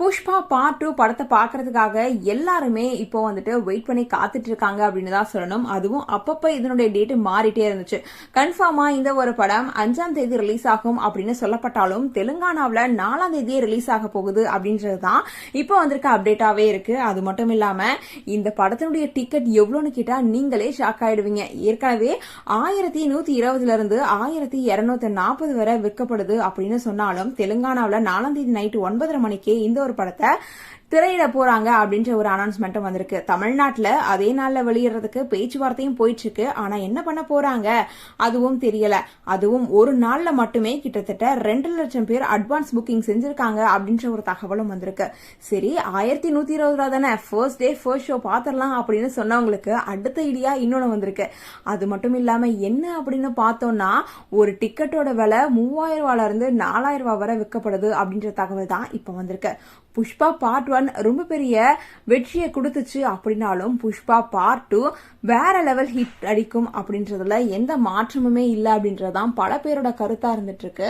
Pushpa part two படத்தை பார்க்கறதுக்காக எல்லாருமே இப்போ வந்துட்டு வெயிட் பண்ணி காத்துட்டு இருக்காங்க அப்படின்னு தான் சொல்லணும். அதுவும் அப்பப்போ இதனுடைய டேட் மாறிட்டே இருந்துச்சு. கன்ஃபார்மா இந்த ஒரு படம் அஞ்சாம் தேதி ரிலீஸ் ஆகும் அப்படின்னு சொல்லப்பட்டாலும் தெலுங்கானாவில் நாலாம் தேதியே ரிலீஸ் ஆக போகுது அப்படின்றது தான் இப்போ வந்திருக்க அப்டேட்டாவே இருக்கு. அது மட்டும் இல்லாம இந்த படத்தினுடைய டிக்கெட் எவ்வளோன்னு கேட்டால் நீங்களே ஷாக் ஆயிடுவீங்க. ஏற்கனவே ஆயிரத்தி நூத்தி இருபதுல இருந்து ஆயிரத்தி இருநூத்தி நாற்பது வரை விற்கப்படுது அப்படின்னு சொன்னாலும் தெலுங்கானாவில் நாலாம் தேதி நைட்டு ஒன்பதரை மணிக்கே இந்த ஒரு படத்தை திரையிட போறாங்க அப்படின்ற ஒரு அனௌன்ஸ்மெண்ட்டும் வந்திருக்கு. தமிழ்நாட்டில் அதே நாளில் வெளியிடுறதுக்கு பேச்சுவார்த்தையும் போயிட்டு இருக்கு ஆனா என்ன பண்ண போறாங்க? அதுவும் தெரியல. அதுவும் ஒரு நாள்ல மட்டுமே கிட்டத்தட்ட ரெண்டு லட்சம் பேர் அட்வான்ஸ் புக்கிங் செஞ்சிருக்காங்க அப்படின்ற ஒரு தகவலும் வந்திருக்கு. சரி ஆயிரத்தி நூத்தி இருபது ரூபா தானே? ஃபர்ஸ்ட் டே ஃபர்ஸ்ட் ஷோ பாத்திரலாம் அப்படின்னு சொன்னவங்களுக்கு அடுத்த ஐடியா இன்னொன்னு வந்திருக்கு. அது மட்டும் இல்லாம என்ன அப்படின்னு பார்த்தோம்னா ஒரு டிக்கெட்டோட விலை மூவாயிரம் ரூபாயில இருந்து நாலாயிரம் ரூபாய் வரை விற்கப்படுது அப்படின்ற தகவல் தான் இப்போ வந்திருக்கு. புஷ்பா பார்ட் ஒன் ரொம்ப பெரிய வெற்றியை கொடுத்துச்சு அப்படின்னாலும் புஷ்பா பார்ட் டூ வேற லெவல் ஹிட் அடிக்கும் அப்படின்றதுல எந்த மாற்றமுமே இல்லை அப்படின்றதான் பல பேரோட கருத்தா இருந்துட்டு இருக்கு.